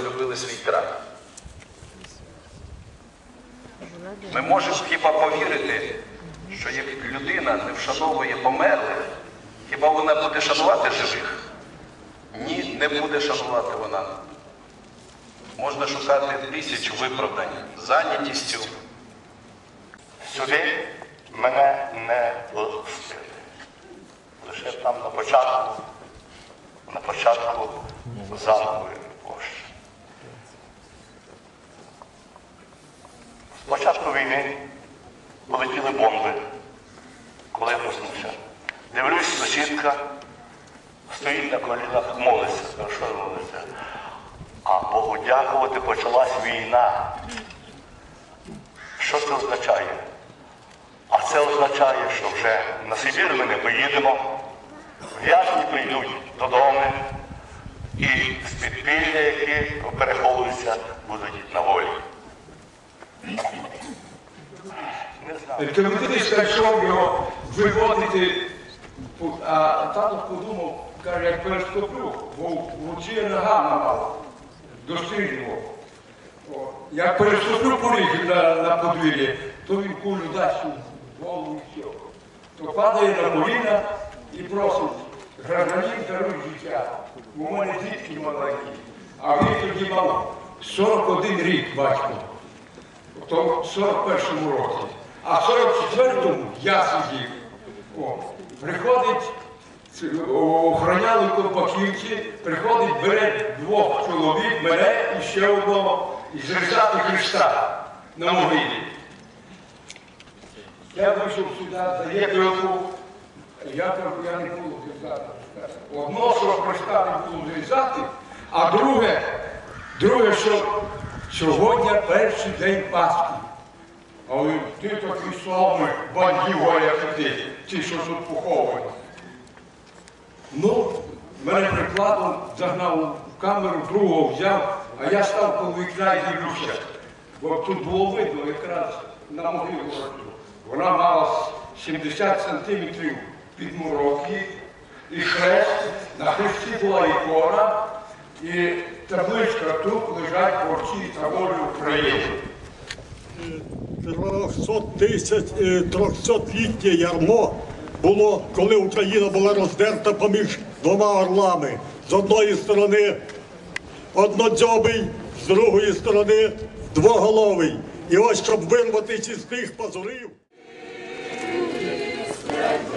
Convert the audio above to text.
любили свій край. Ми можемо хіба повірити, що як людина не вшановує померлих, хіба вона буде шанувати живих? Ні, не буде шанувати вона. Можна шукати тисячу виправдань зайнятістю. Сюди мене не пустили. Лише там на початку, початку замкової площі. З початку війни полетіли бомби, коли я проснувся. Дивлюсь, сусідка стоїть на колінах, молиться. Що молиться? А Богу дякувати, почалась війна. Що це означає? А це означає, що вже на Сибір ми не поїдемо, в'язні прийдуть додому, і підпілля, які переховуються, будуть на волі. Телевізор знайшов його виводити, а тато подумав, каже, як переступлю, бо влучує нога мала, дострілював. Як переступлю поріг на, на подвір'я, то він кулю дасть у голову і все. То падає на коліна і просить, гражданин даруй життя. У мене дітки маленькі. А він тоді мав 41 рік батько то в 41-му році. А в 44-му я сидів. О, приходить, охороняли Колпаківці, приходить, бере двох чоловік, мене і ще одного, і зрізати Христа на могилі. Я вийшов сюди, дає пилку, я кажу, я не буду зрізати. Одно, що Христа не буду зрізати, а друге, друге, що сьогодні перший день Пасхи. А ти такий славний бандів, як ти, ті, що тут поховані. Ну, мене прикладом загнав в камеру, другого взяв, а я став коло вікна і дивлюся. Бо тут було видно якраз на могилу. Вона мала 70 сантиметрів мороки і хрест. На хресті була ікона, і табличка тут лежать борці за волю України. 300 тисяч, е, 300-літнє ярмо було, коли Україна була роздерта поміж двома орлами. З одної сторони однодзьобий, з другої сторони двоголовий. І ось щоб вирватися із тих. Свято